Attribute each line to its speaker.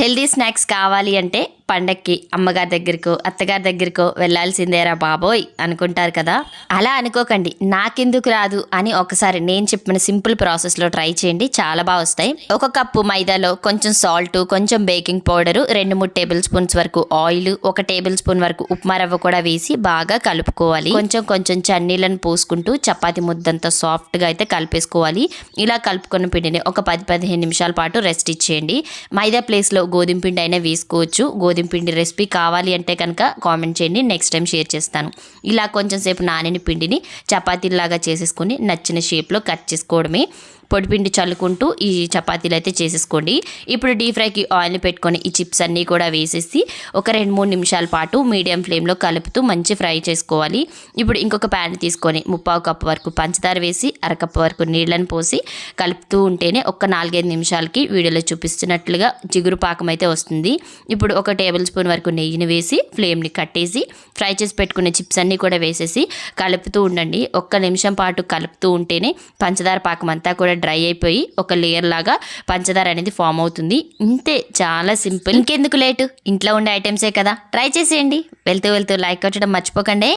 Speaker 1: Healthy snacks కావాలి అంటే పండక్కి అమ్మగారి దగ్గరకో అత్తగారి దగ్గరకో వెళ్ళాల్సిందేరా బాబోయ్ అనుకుంటారు కదా? అలా అనుకోకండి. నాకెందుకు రాదు అని ఒకసారి నేను చెప్పిన సింపుల్ ప్రాసెస్లో ట్రై చేయండి. చాలా బాగా వస్తాయి. ఒక కప్పు మైదాలో కొంచెం సాల్ట్ కొంచెం బేకింగ్ పౌడర్ రెండు మూడు టేబుల్ స్పూన్స్ వరకు ఆయిల్ ఒక టేబుల్ స్పూన్ వరకు ఉప్మా రవ్వ కూడా వేసి బాగా కలుపుకోవాలి. కొంచెం కొంచెం చన్నీలను పోసుకుంటూ చపాతి ముద్దంతా సాఫ్ట్గా అయితే కలిపేసుకోవాలి. ఇలా కలుపుకున్న పిండిని ఒక పది పదిహేను నిమిషాల పాటు రెస్ట్ ఇచ్చేయండి. మైదా ప్లేస్లో గోధుమ పిండి అయినా వేసుకోవచ్చు. గోధుమ గోధుమ పిండి రెసిపీ కావాలి అంటే కనుక కామెంట్ చేయండి. నెక్స్ట్ టైం షేర్ చేస్తాను. ఇలా కొంచెం సేపు నానిన పిండిని చపాతీలాగా చేసేసుకొని నచ్చిన షేప్లో కట్ చేసుకోవడమే. పొడిపిండి చల్లుకుంటూ ఈ చపాతీలు అయితే చేసేసుకోండి. ఇప్పుడు డీప్ ఫ్రైకి ఆయిల్ పెట్టుకొని ఈ చిప్స్ అన్నీ కూడా వేసేసి ఒక రెండు మూడు నిమిషాల పాటు మీడియం ఫ్లేమ్లో కలుపుతూ మంచి ఫ్రై చేసుకోవాలి. ఇప్పుడు ఇంకొక ప్యాన్ తీసుకొని ముప్పావు కప్పు వరకు పంచదార వేసి అరకప్పు వరకు నీళ్ళని పోసి కలుపుతూ ఉంటేనే ఒక నాలుగైదు నిమిషాలకి వీడియోలో చూపిస్తున్నట్లుగా జిగురు పాకం అయితే వస్తుంది. ఇప్పుడు ఒక టేబుల్ స్పూన్ వరకు నెయ్యిని వేసి ఫ్లేమ్ని కట్టేసి ఫ్రై చేసి పెట్టుకున్న చిప్స్ అన్నీ కూడా వేసేసి కలుపుతూ ఉండండి. ఒక్క నిమిషం పాటు కలుపుతూ ఉంటేనే పంచదార పాకం అంతా కూడా డ్రై అయిపోయి ఒక లేయర్ లాగా పంచదార అనేది ఫామ్ అవుతుంది. ఇంతే చాలా సింపుల్. ఇంకెందుకు లేటు? ఇంట్లో ఉండే ఐటమ్సే కదా. ట్రై చేసేయండి. వెళ్తూ వెళ్తూ లైక్ కొట్టడం మర్చిపోకండి.